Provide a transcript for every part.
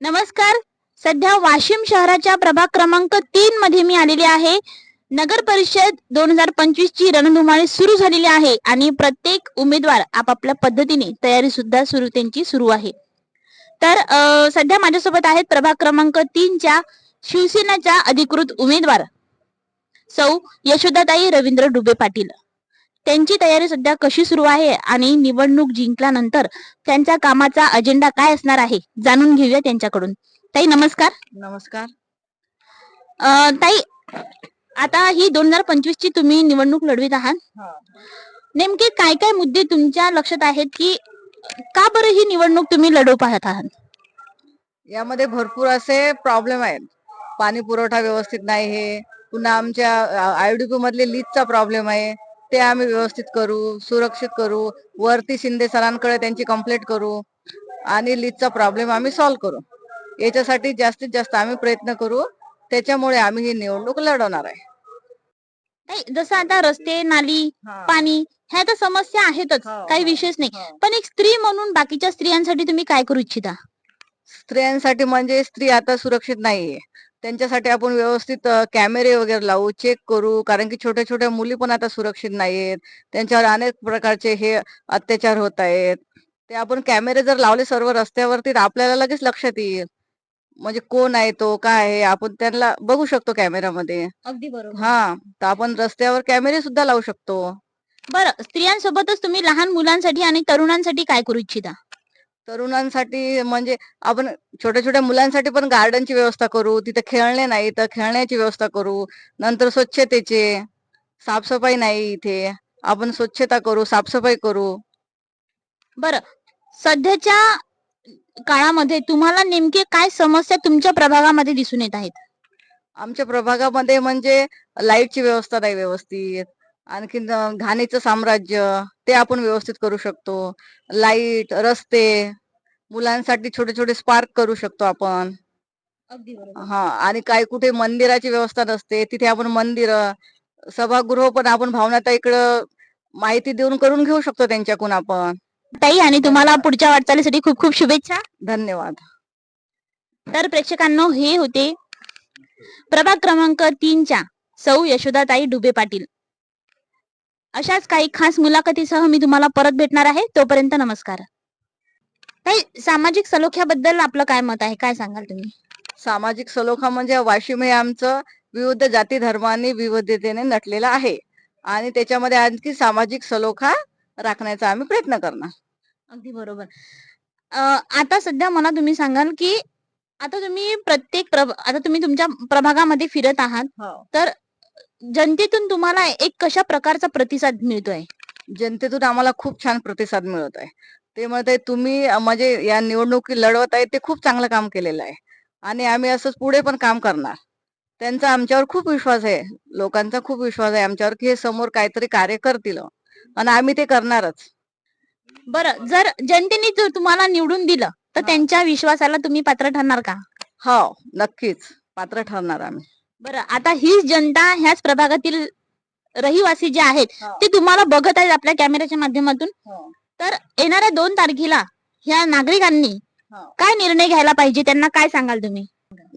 नमस्कार. सध्या वाशिम शहराच्या प्रभाग क्रमांक तीन मध्ये मी आलेली आहे. नगर परिषद दोन हजार पंचवीस ची रणधुमाळी सुरू झालेली आहे आणि प्रत्येक उमेदवार आपापल्या पद्धतीने तयारी सुद्धा सुरू त्यांची सुरू आहे. तर सध्या माझ्यासोबत आहेत प्रभाग क्रमांक तीनच्या शिवसेनेच्या अधिकृत उमेदवार सौ यशोदाताई रवींद्र डुबे पाटील. त्यांची तयारी सध्या कशी सुरू आहे आणि निवडणूक जिंकल्यानंतर त्यांच्या कामाचा अजेंडा काय असणार आहे जाणून घेऊया त्यांच्याकडून. ताई नमस्कार. नमस्कार. अं, ताई आता ही दोन हजार पंचवीस ची तुम्ही निवडणूक लढवित आहात. नेमके काय काय मुद्दे तुमच्या लक्षात आहेत की का बरं ही निवडणूक तुम्ही लढवू पाहत आहात? यामध्ये भरपूर असे प्रॉब्लेम आहेत. पाणी पुरवठा व्यवस्थित नाही हे पुन्हा आमच्या आयडीपी मधले लीजचा प्रॉब्लेम आहे. ते आम्ही व्यवस्थित करू सुरक्षित करू वरती शिंदे सरांकडे त्यांची कंप्लेंट करू आणि लीजचा प्रॉब्लेम आम्ही सॉल्व्ह करू. याच्यासाठी जास्तीत जास्त आम्ही प्रयत्न करू त्याच्यामुळे आम्ही ही निवडणूक लढवणार आहे. ताई, जसं आता रस्ते नाली पाणी ह्या तर समस्या आहेतच हो, काही हो, विशेष नाही. हो. पण एक स्त्री म्हणून बाकीच्या स्त्रियांसाठी तुम्ही काय करू इच्छिता? स्त्रियांसाठी म्हणजे स्त्री आता सुरक्षित नाहीये. त्यांच्यासाठी आपण व्यवस्थित कॅमेरे वगैरे लावू चेक करू. कारण की छोट्या छोट्या मुली पण आता सुरक्षित नाहीयेत. त्यांच्यावर अनेक प्रकारचे हे अत्याचार होत आहेत. ते आपण कॅमेरे जर लावले सर्व रस्त्यावरती तर आपल्याला लगेच लक्षात येईल. म्हणजे कोण आहे तो काय आहे आपण त्यांना बघू शकतो कॅमेरामध्ये अगदी बरोबर. हा तर आपण रस्त्यावर कॅमेरे सुद्धा लावू शकतो. बरं स्त्रियांसोबतच तुम्ही लहान मुलांसाठी आणि तरुणांसाठी काय करू इच्छिता? तरुणांसाठी म्हणजे आपण छोट्या छोट्या मुलांसाठी पण गार्डनची व्यवस्था करू तिथे खेळणे नाही तर खेळण्याची व्यवस्था करू नंतर स्वच्छतेचे साफसफाई नाही इथे आपण स्वच्छता करू साफसफाई करू. बरं सध्याच्या काळामध्ये तुम्हाला नेमके काय समस्या तुमच्या प्रभागामध्ये दिसून येत आहेत? आमच्या प्रभागामध्ये म्हणजे लाईटची व्यवस्था नाही व्यवस्थित. आणखीन अं, घाणीचं साम्राज्य ते आपण व्यवस्थित करू शकतो. लाइट रस्ते मुलांसाठी छोटे छोटे स्पार्क करू शकतो आपण. हा आणि काही कुठे मंदिराची व्यवस्था नसते तिथे आपण मंदिर सभागृह पण आपण भावनाता इकडं माहिती देऊन करून घेऊ शकतो त्यांच्याकडून आपण. ताई आणि तुम्हाला पुढच्या वाटचालीसाठी खूप खूप शुभेच्छा. धन्यवाद. तर प्रेक्षकांनो हे होते प्रभाग क्रमांक तीनच्या सौ यशोदाताई डुबे पाटील. अशाच काही खास मुलाखतीसह मी तुम्हाला परत भेटणार आहे. तोपर्यंत नमस्कार. ताई सामाजिक सलोख्याबद्दल आपलं काय मत आहे? काय सांगाल तुम्ही? सामाजिक सलोखा म्हणजे वाशिम हे आमचं विविध जाती धर्मांनी विविधतेने नटलेलं आहे. आणि त्याच्यामध्ये आणखी सामाजिक सलोखा राखण्याचा आम्ही प्रयत्न करणार. अगदी बरोबर. आता सध्या मला तुम्ही सांगाल की आता तुम्ही प्रत्येक प्रभ आता तुम्ही तुमच्या प्रभागामध्ये फिरत आहात. जनतेतून तुम्हाला एक कशा प्रकारचा प्रतिसाद मिळतोय? जनतेतून आम्हाला खूप छान प्रतिसाद मिळत आहे ते म्हणत आहे तुम्ही म्हणजे या निवडणुकी लढवत आहे ते खूप चांगलं काम केलेलं आहे. आणि आम्ही असंच पुढे पण काम करणार. त्यांचा आमच्यावर खूप विश्वास आहे. लोकांचा खूप विश्वास आहे आमच्यावर की हे समोर काहीतरी कार्य करतील. आणि आम्ही ते करणारच. बरं जर जनतेने जर तुम्हाला निवडून दिलं तर. त्यांच्या विश्वासाला तुम्ही पात्र ठरणार का? हो नक्कीच. पात्र ठरणार आम्ही. बरं आता हीच जनता ह्याच प्रभागातील रहिवासी जे आहेत हो. ते तुम्हाला बघत आहेत आपल्या कॅमेऱ्याच्या माध्यमातून. तर येणाऱ्या दोन तारखेला ह्या नागरिकांनी हो. काय निर्णय घ्यायला पाहिजे? त्यांना काय सांगाल तुम्ही?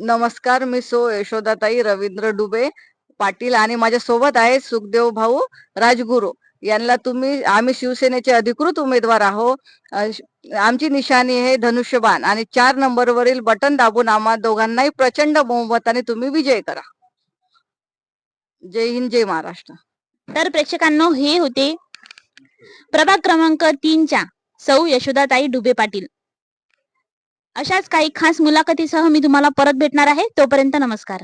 नमस्कार मी सो यशोदाताई रवींद्र डुबे पाटील आणि माझ्या सोबत आहे सुखदेव भाऊ राजगुरू. यांना तुम्ही आम्ही शिवसेनेचे अधिकृत उमेदवार आहोत आमची निशाणी आहे धनुष्यबाण आणि चार नंबरवरील बटन दाबून आम्हा दोघांनाही प्रचंड बहुमताने तुम्ही विजय करा. जय हिंद जय महाराष्ट्र. तर प्रेक्षकांनो हे होते प्रभाग क्रमांक तीनच्या सौ यशोदाताई डुबे पाटील. अशाच काही खास मुलाखतीसह मी तुम्हाला परत भेटणार आहे. तोपर्यंत नमस्कार.